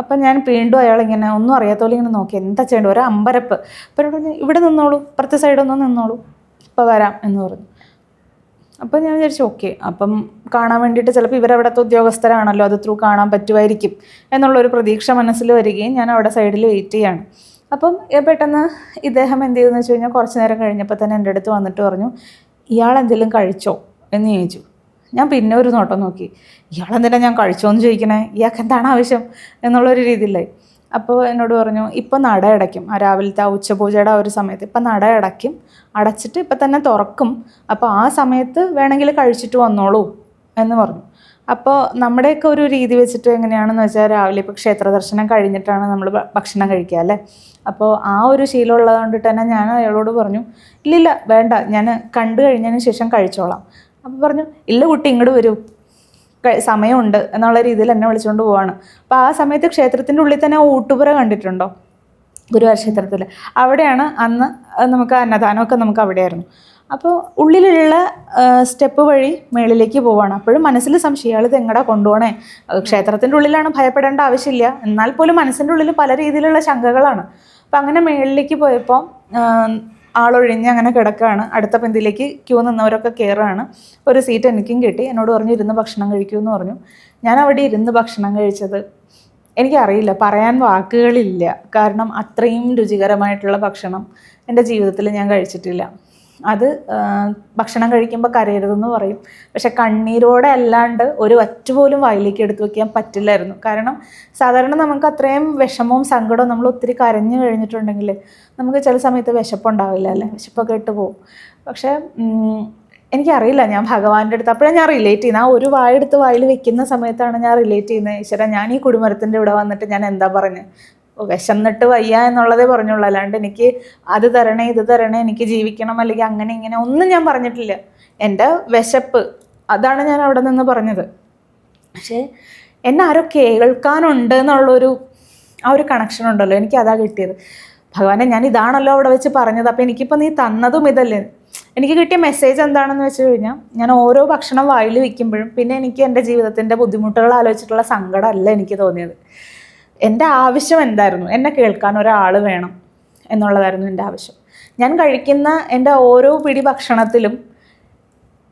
അപ്പം ഞാൻ വീണ്ടും അയാൾ ഇങ്ങനെ ഒന്നും അറിയാത്ത പോലെ ഇങ്ങനെ നോക്കി. എന്താ ചെയ്യേണ്ടത്? ഒരു അമ്പരപ്പ് അപ്പോൾ എന്നോട് പറഞ്ഞു ഇവിടെ നിന്നോളൂ. ഇപ്പുറത്തെ സൈഡൊന്നും നിന്നോളൂ. ഇപ്പോൾ വരാം എന്ന് പറഞ്ഞു. അപ്പം ഞാൻ വിചാരിച്ചു ഓക്കെ അപ്പം കാണാൻ വേണ്ടിയിട്ട് ചിലപ്പോൾ ഇവരവിടുത്തെ ഉദ്യോഗസ്ഥരാണല്ലോ അത് ത്രൂ കാണാൻ പറ്റുമായിരിക്കും എന്നുള്ളൊരു പ്രതീക്ഷ മനസ്സിൽ വരികയും ഞാൻ അവിടെ സൈഡിൽ വെയിറ്റ് ചെയ്യാണ്. അപ്പം പെട്ടെന്ന് ഇദ്ദേഹം എന്ത് ചെയ്തെന്ന് വെച്ച് കഴിഞ്ഞാൽ കുറച്ച് നേരം കഴിഞ്ഞപ്പോൾ തന്നെ എന്റെ അടുത്ത് വന്നിട്ട് പറഞ്ഞു ഇയാൾ എന്തെങ്കിലും കഴിച്ചോ? എന്ന് ചോദിച്ചു. ഞാൻ പിന്നെ ഒരു നോട്ടം നോക്കി. ഇയാളെന്തിനാണ് ഞാൻ കഴിച്ചോ എന്ന് ചോദിക്കണേ? ഇയാൾക്ക് എന്താണ് ആവശ്യം? എന്നുള്ളൊരു രീതിയിലായി. അപ്പോൾ എന്നോട് പറഞ്ഞു ഇപ്പോൾ നട അടയ്ക്കും. ആ രാവിലത്തെ ആ ഉച്ചപൂജയുടെ ആ ഒരു സമയത്ത് ഇപ്പം നട അടയ്ക്കും. അടച്ചിട്ട് ഇപ്പം തന്നെ തുറക്കും. അപ്പോൾ ആ സമയത്ത് വേണമെങ്കിൽ കഴിച്ചിട്ട് വന്നോളൂ എന്ന് പറഞ്ഞു. അപ്പോൾ നമ്മുടെയൊക്കെ ഒരു രീതി വെച്ചിട്ട് എങ്ങനെയാണെന്ന് വെച്ചാൽ രാവിലെ ഇപ്പോൾ ക്ഷേത്ര ദർശനം കഴിഞ്ഞിട്ടാണ് നമ്മൾ ഭക്ഷണം കഴിക്കുക അല്ലേ? അപ്പോൾ ആ ഒരു ശീലം ഉള്ളത് കൊണ്ടിട്ട് തന്നെ ഞാൻ അയാളോട് പറഞ്ഞു ഇല്ലില്ല വേണ്ട. ഞാൻ കണ്ടു കഴിഞ്ഞതിന് ശേഷം കഴിച്ചോളാം. അപ്പോൾ പറഞ്ഞു ഇല്ല കുട്ടി ഇങ്ങോട്ട് വരൂ. സമയമുണ്ട് എന്നുള്ള രീതിയിൽ എന്നെ വിളിച്ചുകൊണ്ട് പോവാണ്. അപ്പോൾ ആ സമയത്ത് ക്ഷേത്രത്തിന്റെ ഉള്ളിൽ തന്നെ ഊട്ടുപുര കണ്ടിട്ടുണ്ടോ? ഗുരുവായൂർ ക്ഷേത്രത്തിൽ അവിടെയാണ് അന്ന് നമുക്ക് അന്നദാനമൊക്കെ നമുക്ക് അവിടെയായിരുന്നു. അപ്പോൾ ഉള്ളിലുള്ള സ്റ്റെപ്പ് വഴി മേളിലേക്ക് പോവാണ്. അപ്പോഴും മനസ്സിൽ സംശയം ഇത് എങ്ങടാ കൊണ്ടുപോകണേ ക്ഷേത്രത്തിന്റെ ഉള്ളിലാണ് ഭയപ്പെടേണ്ട ആവശ്യമില്ല. എന്നാൽ പോലും മനസ്സിന്റെ ഉള്ളിൽ പല രീതിയിലുള്ള ശങ്കകളാണ്. അപ്പം അങ്ങനെ മേളിലേക്ക് പോയപ്പോൾ ആളൊഴിഞ്ഞ് അങ്ങനെ കിടക്കുകയാണ് അടുത്ത പിന്തിയിലേക്ക് ക്യൂ നിന്നവരൊക്കെ കയറുകയാണ് ഒരു സീറ്റ് എനിക്കും കിട്ടി. എന്നോട് പറഞ്ഞു ഇരുന്ന് ഭക്ഷണം കഴിക്കൂ എന്ന് പറഞ്ഞു. ഞാൻ അവിടെ ഇരുന്ന് ഭക്ഷണം കഴിച്ചത് എനിക്കറിയില്ല. പറയാൻ വാക്കുകളില്ല. കാരണം അത്രയും രുചികരമായിട്ടുള്ള ഭക്ഷണം എന്റെ ജീവിതത്തിൽ ഞാൻ കഴിച്ചിട്ടില്ല. അത് ഭക്ഷണം കഴിക്കുമ്പോൾ കരയരുതെന്ന് പറയും. പക്ഷെ കണ്ണീരോടെ അല്ലാണ്ട് ഒരു വറ്റ് പോലും വായിലേക്ക് എടുത്തു വെക്കാൻ പറ്റില്ലായിരുന്നു. കാരണം സാധാരണ നമുക്ക് അത്രയും വിഷമവും സങ്കടവും നമ്മൾ ഒത്തിരി കരഞ്ഞു കഴിഞ്ഞിട്ടുണ്ടെങ്കിൽ നമുക്ക് ചില സമയത്ത് വിശപ്പുണ്ടാവില്ല അല്ലേ? വിശപ്പൊക്കെ ഇട്ട് പോകും. പക്ഷെ എനിക്കറിയില്ല. ഞാൻ ഭഗവാന്റെ അടുത്ത് അപ്പോഴാണ് ഞാൻ റിലേറ്റ് ചെയ്യുന്നത് ആ ഒരു വായെടുത്ത് വായിൽ വെക്കുന്ന സമയത്താണ് ഞാൻ റിലേറ്റ് ചെയ്യുന്നത് ഈശ്വര ഞാൻ ഈ കുടുംബത്തിന്റെ ഇവിടെ വന്നിട്ട് ഞാൻ എന്താ പറഞ്ഞത് വിശന്നിട്ട് വയ്യ എന്നുള്ളതേ പറഞ്ഞുള്ളൂ. അല്ലാണ്ട് എനിക്ക് അത് തരണേ ഇത് തരണേ എനിക്ക് ജീവിക്കണം അല്ലെങ്കിൽ അങ്ങനെ ഇങ്ങനെ ഒന്നും ഞാൻ പറഞ്ഞിട്ടില്ല. എന്റെ വിശപ്പ് അതാണ് ഞാൻ അവിടെ നിന്ന് പറഞ്ഞത്. പക്ഷേ എന്നെ ആരോ കേൾക്കാനുണ്ട് എന്നുള്ളൊരു ആ ഒരു കണക്ഷൻ ഉണ്ടല്ലോ. എനിക്ക് അതാ കിട്ടിയത്. ഭഗവാനെ ഞാൻ ഇതാണല്ലോ അവിടെ വെച്ച് പറഞ്ഞത്. അപ്പം എനിക്കിപ്പോൾ നീ തന്നതും ഇതല്ലേ? എനിക്ക് കിട്ടിയ മെസ്സേജ് എന്താണെന്ന് വെച്ച് കഴിഞ്ഞാൽ ഞാൻ ഓരോ ഭക്ഷണം വായിൽ വയ്ക്കുമ്പോഴും പിന്നെ എനിക്ക് എന്റെ ജീവിതത്തിന്റെ ബുദ്ധിമുട്ടുകൾ ആലോചിച്ചിട്ടുള്ള സങ്കടമല്ല എനിക്ക് തോന്നിയത്. എന്റെ ആവശ്യം എന്തായിരുന്നു? എന്നെ കേൾക്കാൻ ഒരാൾ വേണം എന്നുള്ളതായിരുന്നു എന്റെ ആവശ്യം. ഞാൻ കഴിക്കുന്ന എന്റെ ഓരോ പിടി ഭക്ഷണത്തിലും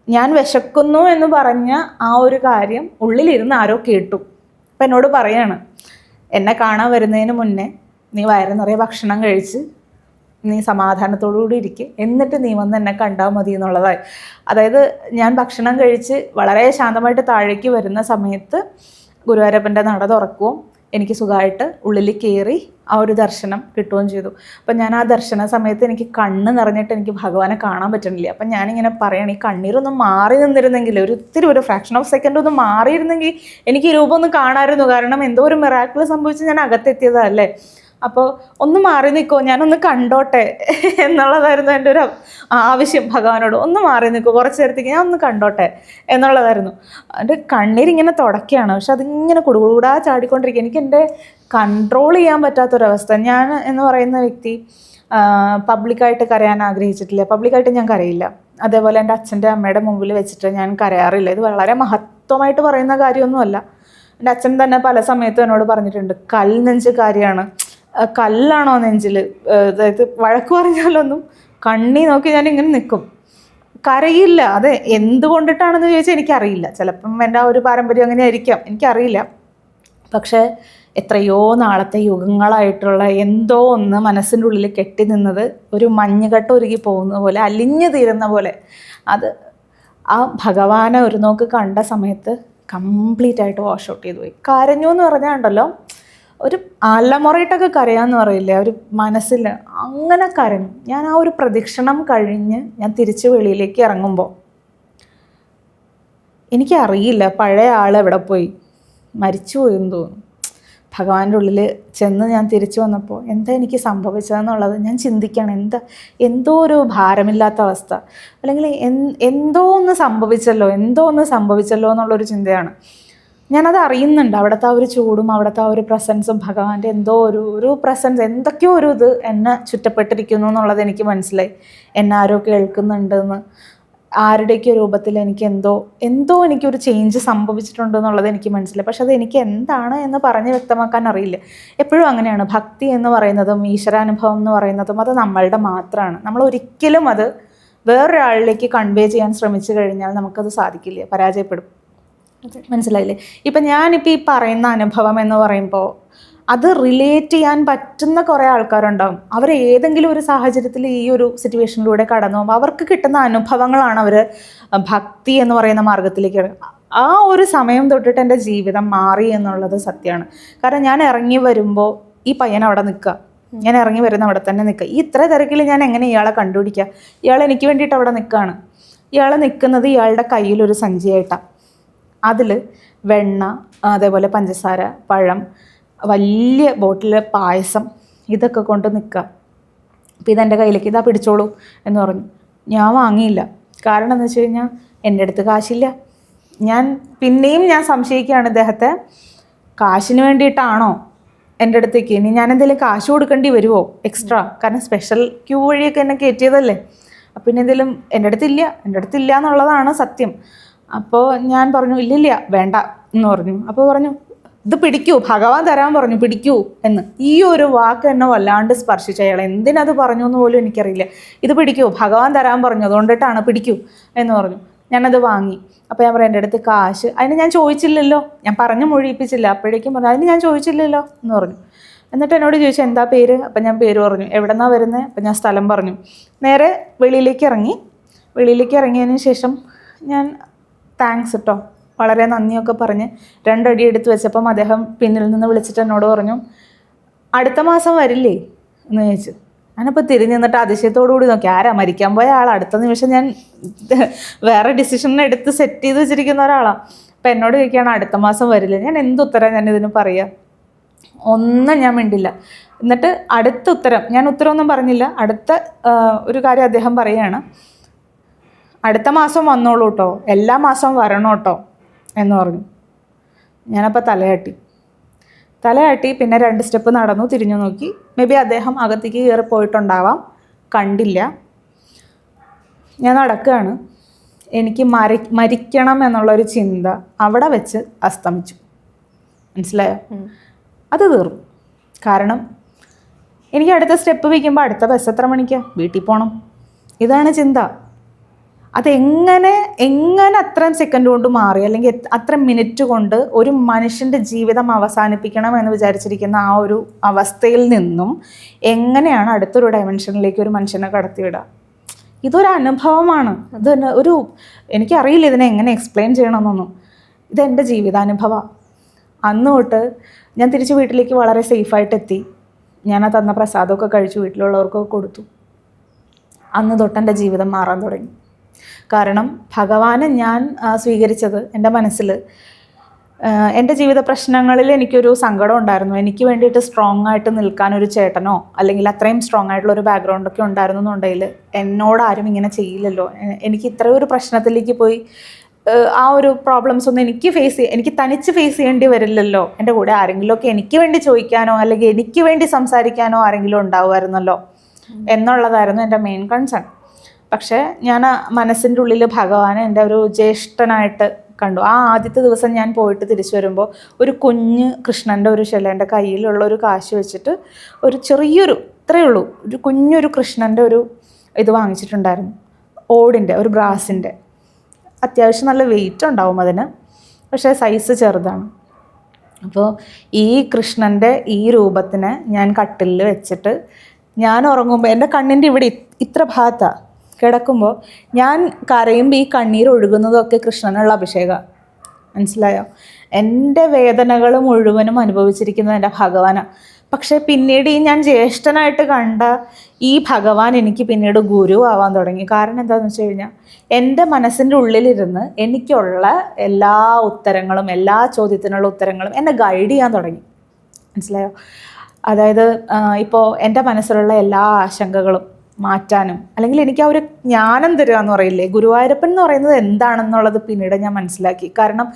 ഞാൻ വിശക്കുന്നു എന്ന് പറഞ്ഞ ആ ഒരു കാര്യം ഉള്ളിലിരുന്ന് ആരോ കേട്ടു. അപ്പം എന്നോട് പറയാണ് എന്നെ കാണാൻ വരുന്നതിന് മുന്നേ നീ വയറ് നിറയെ ഭക്ഷണം കഴിച്ച് നീ സമാധാനത്തോടു കൂടി ഇരിക്കുക എന്നിട്ട് നീ വന്ന് എന്നെ കണ്ടാൽ മതി എന്നുള്ളതായി. അതായത് ഞാൻ ഭക്ഷണം കഴിച്ച് വളരെ ശാന്തമായിട്ട് താഴേക്ക് വരുന്ന സമയത്ത് ഗുരുവായൂരപ്പന്റെ നട തുറക്കുകയും എനിക്ക് സുഖമായിട്ട് ഉള്ളിൽ കയറി ആ ഒരു ദർശനം കിട്ടുകയും ചെയ്തു. അപ്പം ഞാൻ ആ ദർശന സമയത്ത് എനിക്ക് കണ്ണ് നിറഞ്ഞിട്ട് എനിക്ക് ഭഗവാനെ കാണാൻ പറ്റണില്ല അപ്പം ഞാനിങ്ങനെ പറയണം ഈ കണ്ണീരൊന്ന് മാറി നിന്നിരുന്നെങ്കിൽ ഒരു ഇത്തിരി ഒരു ഫ്രാക്ഷൻ ഓഫ് സെക്കൻഡ് ഒന്ന് മാറിയിരുന്നെങ്കിൽ എനിക്ക് ഈ രൂപം ഒന്ന് കാണാമായിരുന്നു. കാരണം എന്തോ ഒരു മിറാക്കിൾ സംഭവിച്ച് ഞാൻ അകത്തെത്തിയതല്ലേ? അപ്പോൾ ഒന്ന് മാറി നിൽക്കുമോ ഞാനൊന്ന് കണ്ടോട്ടെ എന്നുള്ളതായിരുന്നു എന്റെ ഒരു ആവശ്യം ഭഗവാനോട്. ഒന്ന് മാറി നിൽക്കുമോ കുറച്ച് നേരത്തേക്ക് ഞാൻ ഒന്ന് കണ്ടോട്ടെ എന്നുള്ളതായിരുന്നു. എന്റെ കണ്ണീരിങ്ങനെ തുടക്കുകയാണ് പക്ഷെ അതിങ്ങനെ കുടുകൂടാ ചാടിക്കൊണ്ടിരിക്കുക. എനിക്ക് എന്റെ കൺട്രോൾ ചെയ്യാൻ പറ്റാത്തൊരവസ്ഥ. ഞാൻ എന്ന് പറയുന്ന വ്യക്തി പബ്ലിക്കായിട്ട് കരയാൻ ആഗ്രഹിച്ചിട്ടില്ല. പബ്ലിക്കായിട്ട് ഞാൻ കരയില്ല. അതേപോലെ എന്റെ അച്ഛന്റെ അമ്മയുടെ മുമ്പിൽ വെച്ചിട്ട് ഞാൻ കരയാറില്ല. ഇത് വളരെ മഹത്വമായിട്ട് പറയുന്ന കാര്യമൊന്നുമല്ല. എന്റെ അച്ഛൻ തന്നെ പല സമയത്തും എന്നോട് പറഞ്ഞിട്ടുണ്ട് കൽ നെഞ്ച് കാര്യമാണ്. ആ, കല്ലാണോ നെഞ്ചിൽ അതായത് വഴക്ക് പറഞ്ഞാലൊന്നും കണ്ണി നോക്കി ഞാൻ ഇങ്ങനെ നിൽക്കും കരയില്ല. അത് എന്തുകൊണ്ടിട്ടാണെന്ന് ചോദിച്ചാൽ എനിക്കറിയില്ല. ചിലപ്പം എന്റെ ആ ഒരു പാരമ്പര്യം അങ്ങനെ ആയിരിക്കാം എനിക്കറിയില്ല. പക്ഷേ എത്രയോ നാളത്തെ യുഗങ്ങളായിട്ടുള്ള എന്തോ ഒന്ന് മനസ്സിന്റെ ഉള്ളിൽ കെട്ടി നിന്നത് ഒരു മഞ്ഞുകട്ട ഒരുക്കി പോകുന്ന പോലെ അലിഞ്ഞു തീരുന്ന പോലെ. അത് ആ ഭഗവാനെ ഒരു നോക്ക് കണ്ട സമയത്ത് കംപ്ലീറ്റ് ആയിട്ട് വാഷ് ഔട്ട് ചെയ്തു പോയി. കരഞ്ഞു എന്ന് പറഞ്ഞാൽ ഉണ്ടല്ലോ ഒരു അലമുറയിട്ടൊക്കെ കരയാന്ന് പറയില്ലേ? ഒരു മനസ്സിൽ അങ്ങനെ കരഞ്ഞു. ഞാൻ ആ ഒരു പ്രദക്ഷിണം കഴിഞ്ഞ് ഞാൻ തിരിച്ച് വെളിയിലേക്ക് ഇറങ്ങുമ്പോൾ എനിക്കറിയില്ല പഴയ ആൾ എവിടെ പോയി? മരിച്ചു പോയെന്ന് തോന്നുന്നു. ഭഗവാന്റെ ഉള്ളിൽ ചെന്ന് ഞാൻ തിരിച്ചു വന്നപ്പോൾ എന്താ എനിക്ക് സംഭവിച്ചതെന്നുള്ളത് ഞാൻ ചിന്തിക്കുകയാണ് എന്താ എന്തോ ഒരു ഭാരമില്ലാത്ത അവസ്ഥ. അല്ലെങ്കിൽ എന്തോ ഒന്ന് സംഭവിച്ചല്ലോ എന്തോ ഒന്ന് സംഭവിച്ചല്ലോ എന്നുള്ളൊരു ചിന്തയാണ്. ഞാനത് അറിയുന്നുണ്ട്. അവിടുത്തെ ആ ഒരു ചൂടും അവിടുത്തെ ആ ഒരു പ്രസൻസും ഭഗവാന്റെ എന്തോ ഒരു ഒരു പ്രസൻസ് എന്തൊക്കെയോ ഒരു ഇത് എന്നെ ചുറ്റപ്പെട്ടിരിക്കുന്നു എന്നുള്ളത് എനിക്ക് മനസ്സിലായി. എന്നെ ആരോ കേൾക്കുന്നുണ്ടെന്ന്. ആരുടെയൊക്കെ രൂപത്തിൽ എനിക്ക് എന്തോ എന്തോ എനിക്കൊരു ചേഞ്ച് സംഭവിച്ചിട്ടുണ്ട് എന്നുള്ളത് എനിക്ക് മനസ്സിലായി. പക്ഷെ അത് എനിക്ക് എന്താണ് എന്ന് പറഞ്ഞ് വ്യക്തമാക്കാൻ അറിയില്ല. എപ്പോഴും അങ്ങനെയാണ്. ഭക്തി എന്ന് പറയുന്നതും ഈശ്വരാനുഭവം എന്ന് പറയുന്നതും അത് നമ്മളുടെ മാത്രമാണ്. നമ്മൾ ഒരിക്കലും അത് വേറൊരാളിലേക്ക് കൺവേ ചെയ്യാൻ ശ്രമിച്ചു കഴിഞ്ഞാൽ നമുക്കത് സാധിക്കില്ല പരാജയപ്പെടും. മനസ്സിലായില്ലേ? ഇപ്പം ഞാനിപ്പോൾ ഈ പറയുന്ന അനുഭവം എന്ന് പറയുമ്പോൾ അത് റിലേറ്റ് ചെയ്യാൻ പറ്റുന്ന കുറേ ആൾക്കാരുണ്ടാവും. അവർ ഏതെങ്കിലും ഒരു സാഹചര്യത്തിൽ ഈ ഒരു സിറ്റുവേഷനിലൂടെ കടന്നു പോകുമ്പോൾ അവർക്ക് കിട്ടുന്ന അനുഭവങ്ങളാണ് അവർ ഭക്തി എന്ന് പറയുന്ന മാർഗത്തിലേക്ക്. ആ ഒരു സമയം തൊട്ടിട്ട് എന്റെ ജീവിതം മാറി എന്നുള്ളത് സത്യമാണ് കാരണം ഞാൻ ഇറങ്ങി വരുമ്പോൾ ഈ പയ്യൻ അവിടെ നിൽക്കുക ഞാൻ ഇറങ്ങി വരുന്ന അവിടെ തന്നെ നിൽക്കുക ഈ ഇത്ര തിരക്കിൽ ഞാൻ എങ്ങനെ ഇയാളെ കണ്ടുപിടിക്കുക ഇയാൾ എനിക്ക് വേണ്ടിയിട്ട് അവിടെ നിൽക്കുകയാണ് ഇയാൾ നിൽക്കുന്നത് ഇയാളുടെ കയ്യിലൊരു സഞ്ചിയായിട്ടാണ് അതിൽ വെണ്ണ അതേപോലെ പഞ്ചസാര പഴം വലിയ ബോട്ടിലെ പായസം ഇതൊക്കെ കൊണ്ട് നിൽക്കുക അപ്പോൾ ഇതെന്റെ കയ്യിലേക്ക് ഇതാ പിടിച്ചോളൂ എന്ന് പറഞ്ഞു. ഞാൻ വാങ്ങിയില്ല. കാരണം എന്ന് വെച്ച് കഴിഞ്ഞാൽ എന്റെ അടുത്ത് കാശില്ല. ഞാൻ പിന്നെയും ഞാൻ സംശയിക്കുകയാണ് ഇദ്ദേഹത്തെ. കാശിന് വേണ്ടിയിട്ടാണോ എന്റെ അടുത്തേക്ക്? ഇനി ഞാൻ എന്തെങ്കിലും കാശ് കൊടുക്കേണ്ടി വരുമോ എക്സ്ട്രാ? കാരണം സ്പെഷ്യൽ ക്യൂ വഴിയൊക്കെ എന്നെ കയറ്റിയതല്ലേ. അപ്പം പിന്നെ എന്തെങ്കിലും എന്റെ അടുത്തില്ല എന്റെ അടുത്തില്ല എന്നുള്ളതാണ് സത്യം. അപ്പോൾ ഞാൻ പറഞ്ഞു ഇല്ലില്ല വേണ്ട എന്ന് പറഞ്ഞു. അപ്പോൾ പറഞ്ഞു ഇത് പിടിക്കൂ ഭഗവാൻ തരാൻ പറഞ്ഞു പിടിക്കൂ എന്ന്. ഈ ഒരു വാക്ക് എന്നെ വല്ലാണ്ട് സ്പർശിച്ച. അയാൾ എന്തിനത് പറഞ്ഞു എന്ന് പോലും എനിക്കറിയില്ല. ഇത് പിടിക്കൂ ഭഗവാൻ തരാൻ പറഞ്ഞു അതുകൊണ്ടിട്ടാണ് പിടിക്കൂ എന്ന് പറഞ്ഞു. ഞാനത് വാങ്ങി. അപ്പോൾ ഞാൻ പറയാം എന്റെ അടുത്ത് കാശ് അതിന് ഞാൻ ചോദിച്ചില്ലല്ലോ. ഞാൻ പറഞ്ഞു മൊഴിയിപ്പിച്ചില്ല. അപ്പോഴേക്കും പറഞ്ഞു അതിന് ഞാൻ ചോദിച്ചില്ലല്ലോ എന്ന് പറഞ്ഞു. എന്നിട്ട് എന്നോട് ചോദിച്ചു എന്താ പേര്? അപ്പം ഞാൻ പേര് പറഞ്ഞു എവിടെ നിന്നാണ് വരുന്നത് അപ്പം ഞാൻ സ്ഥലം പറഞ്ഞു. നേരെ വെളിയിലേക്ക് ഇറങ്ങി. വെളിയിലേക്ക് ഇറങ്ങിയതിന് ശേഷം ഞാൻ താങ്ക്സ് കേട്ടോ വളരെ നന്ദിയൊക്കെ പറഞ്ഞ് രണ്ടടി എടുത്ത് വെച്ചപ്പം അദ്ദേഹം പിന്നിൽ നിന്ന് വിളിച്ചിട്ട് എന്നോട് പറഞ്ഞു അടുത്ത മാസം വരില്ലേ? എന്ന് ചോദിച്ചു. ഞാനപ്പോൾ തിരിഞ്ഞു നിന്നിട്ട് അതിശയത്തോടു കൂടി നോക്കി. ആരാ മരിക്കാൻ പോയ ആൾ അടുത്ത നിമിഷം ഞാൻ വേറെ ഡിസിഷൻ എടുത്ത് സെറ്റ് ചെയ്ത് വെച്ചിരിക്കുന്ന ഒരാളാണ് അപ്പം എന്നോട് ചോദിക്കുകയാണ് അടുത്ത മാസം വരില്ല? ഞാൻ എന്ത് ഉത്തരം ഞാൻ ഇതിന് പറയുക ഒന്നും ഞാൻ മിണ്ടില്ല. എന്നിട്ട് അടുത്ത ഉത്തരം ഞാൻ ഉത്തരമൊന്നും പറഞ്ഞില്ല. അടുത്ത ഒരു കാര്യം അദ്ദേഹം പറയുകയാണ് അടുത്ത മാസം വന്നോളൂ കേട്ടോ എല്ലാ മാസവും വരണം കേട്ടോ എന്ന് പറഞ്ഞു. ഞാനപ്പോൾ തലയാട്ടി. തലയാട്ടി പിന്നെ രണ്ട് സ്റ്റെപ്പ് നടന്നു തിരിഞ്ഞു നോക്കി. മേ ബി അദ്ദേഹം അകത്തേക്ക് കയറി പോയിട്ടുണ്ടാവാം. കണ്ടില്ല. ഞാൻ നടക്കുകയാണ്. എനിക്ക് മരി മരിക്കണം എന്നുള്ളൊരു ചിന്ത അവിടെ വെച്ച് അസ്തമിച്ചു. മനസ്സിലായോ? അത് തീർന്നു. കാരണം എനിക്ക് അടുത്ത സ്റ്റെപ്പ് വയ്ക്കുമ്പോൾ അടുത്ത ബസ് എത്ര മണിക്കാണ് വീട്ടിൽ പോകണം ഇതാണ് ചിന്ത. അതെങ്ങനെ എങ്ങനെ അത്രയും സെക്കൻഡ് കൊണ്ട് മാറി? അല്ലെങ്കിൽ അത്ര മിനിറ്റ് കൊണ്ട് ഒരു മനുഷ്യന്റെ ജീവിതം അവസാനിപ്പിക്കണം എന്ന് വിചാരിച്ചിരിക്കുന്ന ആ ഒരു അവസ്ഥയിൽ നിന്നും എങ്ങനെയാണ് അടുത്തൊരു ഡയമെൻഷനിലേക്ക് ഒരു മനുഷ്യനെ കടത്തിവിടുക? ഇതൊരു അനുഭവമാണ്. ഇത് ഒരു എനിക്കറിയില്ല ഇതിനെ എങ്ങനെ എക്സ്പ്ലെയിൻ ചെയ്യണമെന്നൊന്നും. ഇതെന്റെ ജീവിതാനുഭവമാണ് അന്ന് തൊട്ട് ഞാൻ തിരിച്ച് വീട്ടിലേക്ക് വളരെ സേഫായിട്ട് എത്തി. ഞാൻ ആ തന്ന പ്രസാദമൊക്കെ കഴിച്ചു വീട്ടിലുള്ളവർക്കൊക്കെ കൊടുത്തു. അന്ന് തൊട്ട് എന്റെ ജീവിതം മാറാൻ തുടങ്ങി. കാരണം ഭഗവാനെ ഞാൻ സ്വീകരിച്ചത് എന്റെ മനസ്സിൽ. എന്റെ ജീവിത പ്രശ്നങ്ങളിൽ എനിക്കൊരു സങ്കടം ഉണ്ടായിരുന്നു. എനിക്ക് വേണ്ടിയിട്ട് സ്ട്രോങ് ആയിട്ട് നിൽക്കാൻ ഒരു ചേട്ടനോ അല്ലെങ്കിൽ അത്രയും സ്ട്രോങ് ആയിട്ടുള്ള ഒരു ബാക്ക്ഗ്രൗണ്ട് ഒക്കെ ഉണ്ടായിരുന്നു എന്നുണ്ടെങ്കിൽ എന്നോട് ആരും ഇങ്ങനെ ചെയ്യില്ലല്ലോ. എനിക്ക് ഇത്രയും ഒരു പ്രശ്നത്തിലേക്ക് പോയി ആ ഒരു പ്രോബ്ലംസ് ഒന്നും എനിക്ക് ഫേസ് ചെയ്യ എനിക്ക് തനിച്ച് ഫേസ് ചെയ്യേണ്ടി വരില്ലല്ലോ. എന്റെ കൂടെ ആരെങ്കിലുമൊക്കെ എനിക്ക് വേണ്ടി ചോദിക്കാനോ അല്ലെങ്കിൽ എനിക്ക് വേണ്ടി സംസാരിക്കാനോ ആരെങ്കിലും ഉണ്ടാവുമായിരുന്നല്ലോ. എന്നുള്ളതായിരുന്നു എന്റെ മെയിൻ കൺസേൺ പക്ഷേ ഞാൻ മനസ്സിന്റെ ഉള്ളിൽ ഭഗവാനെ എന്റെ ഒരു ജ്യേഷ്ഠനായിട്ട് കണ്ടു. ആ ആദ്യത്തെ ദിവസം ഞാൻ പോയിട്ട് തിരിച്ചു വരുമ്പോൾ ഒരു കുഞ്ഞ് കൃഷ്ണന്റെ ഒരു ശിലേന്റെ കയ്യിലുള്ള ഒരു കാശ് വെച്ചിട്ട് ഒരു ചെറിയൊരു ഇത്രയേ ഉള്ളൂ ഒരു കുഞ്ഞൊരു കൃഷ്ണന്റെ ഒരു ഇത് വാങ്ങിച്ചിട്ടുണ്ടായിരുന്നു ഓടിന്റെ ഒരു ബ്രാസിന്റെ. അത്യാവശ്യം നല്ല വെയിറ്റ് ഉണ്ടാവും അതിന് പക്ഷേ സൈസ് ചെറുതാണ്. അപ്പോൾ ഈ കൃഷ്ണന്റെ ഈ രൂപത്തിനെ ഞാൻ കട്ടിലിൽ വെച്ചിട്ട് ഞാൻ ഉറങ്ങുമ്പോൾ എന്റെ കണ്ണിന്റെ ഇവിടെ ഇത്ര ഭാഗത്താണ് കിടക്കുമ്പോൾ ഞാൻ കരയുമ്പോൾ ഈ കണ്ണീർ ഒഴുകുന്നതൊക്കെ കൃഷ്ണനുള്ള അഭിഷേകമാണ് മനസ്സിലായോ? എന്റെ വേദനകൾ മുഴുവനും അനുഭവിച്ചിരിക്കുന്നത് എന്റെ ഭഗവാനാണ് പക്ഷേ പിന്നീട് ഈ ഞാൻ ജ്യേഷ്ഠനായിട്ട് കണ്ട ഈ ഭഗവാൻ എനിക്ക് പിന്നീട് ഗുരു ആവാൻ തുടങ്ങി. കാരണം എന്താണെന്ന് വെച്ച് കഴിഞ്ഞാൽ എന്റെ മനസ്സിന്റെ ഉള്ളിലിരുന്ന് എനിക്കുള്ള എല്ലാ ഉത്തരങ്ങളും എല്ലാ ചോദ്യത്തിനുള്ള ഉത്തരങ്ങളും എന്നെ ഗൈഡ് ചെയ്യാൻ തുടങ്ങി. മനസ്സിലായോ? അതായത് ഇപ്പോൾ എന്റെ മനസ്സിലുള്ള എല്ലാ ആശങ്കകളും മാറ്റാനും. അല്ലെങ്കിൽ എനിക്ക് ആ ഒരു ജ്ഞാനം തരിക എന്ന് പറയില്ലേ? ഗുരുവായൂരപ്പൻ എന്ന് പറയുന്നത് എന്താണെന്നുള്ളത് പിന്നീട് ഞാൻ മനസ്സിലാക്കി. കാരണം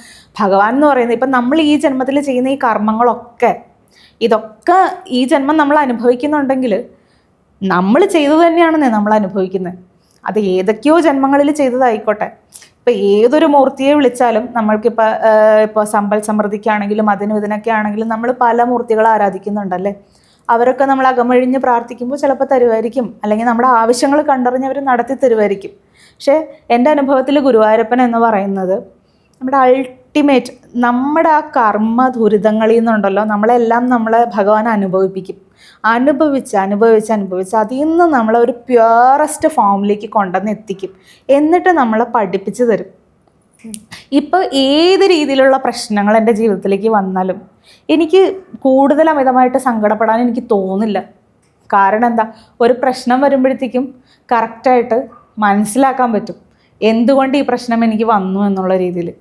ഭഗവാൻ എന്ന് പറയുന്നത് ഇപ്പം നമ്മൾ ഈ ജന്മത്തിൽ ചെയ്യുന്ന ഈ കർമ്മങ്ങളൊക്കെ ഇതൊക്കെ ഈ ജന്മം നമ്മൾ അനുഭവിക്കുന്നുണ്ടെങ്കിൽ നമ്മൾ ചെയ്തത് തന്നെയാണെന്നേ നമ്മൾ അനുഭവിക്കുന്നത് അത് ഏതൊക്കെയോ ജന്മങ്ങളിൽ ചെയ്തതായിക്കോട്ടെ. ഇപ്പം ഏതൊരു മൂർത്തിയെ വിളിച്ചാലും നമ്മൾക്കിപ്പോൾ ഇപ്പോൾ സമ്പൽ സമൃദ്ധിക്കാണെങ്കിലും അതിനും ഇതിനൊക്കെ ആണെങ്കിലും നമ്മൾ പല മൂർത്തികളെ ആരാധിക്കുന്നുണ്ടല്ലേ? അവരൊക്കെ നമ്മൾ അകമഴിഞ്ഞ് പ്രാർത്ഥിക്കുമ്പോൾ ചിലപ്പോൾ തരുമായിരിക്കും. അല്ലെങ്കിൽ നമ്മുടെ ആവശ്യങ്ങൾ കണ്ടറിഞ്ഞ് അവർ നടത്തി തരുമായിരിക്കും. പക്ഷേ എന്റെ അനുഭവത്തിൽ ഗുരുവായൂരപ്പൻ എന്ന് പറയുന്നത് നമ്മുടെ അൾട്ടിമേറ്റ് നമ്മുടെ ആ കർമ്മ ദുരിതങ്ങളിൽ നിന്നുണ്ടല്ലോ. നമ്മളെല്ലാം നമ്മളെ ഭഗവാൻ അനുഭവിപ്പിക്കും. അനുഭവിച്ച് അനുഭവിച്ച് അനുഭവിച്ച് അതിൽ നിന്ന് നമ്മളെ ഒരു പ്യുവറസ്റ്റ് ഫോമിലേക്ക് കൊണ്ടുവന്ന് എത്തിക്കും. എന്നിട്ട് നമ്മളെ പഠിപ്പിച്ചു തരും. ഇപ്പോൾ ഏത് രീതിയിലുള്ള പ്രശ്നങ്ങൾ എന്റെ ജീവിതത്തിലേക്ക് വന്നാലും എനിക്ക് കൂടുതൽ അമിതമായിട്ട് സങ്കടപ്പെടാൻ എനിക്ക് തോന്നില്ല കാരണം എന്താ? ഒരു പ്രശ്നം വരുമ്പോഴത്തേക്കും കറക്റ്റായിട്ട് മനസ്സിലാക്കാൻ പറ്റും. എന്തുകൊണ്ട് ഈ പ്രശ്നം എനിക്ക് വന്നു എന്നുള്ള രീതിയിൽ?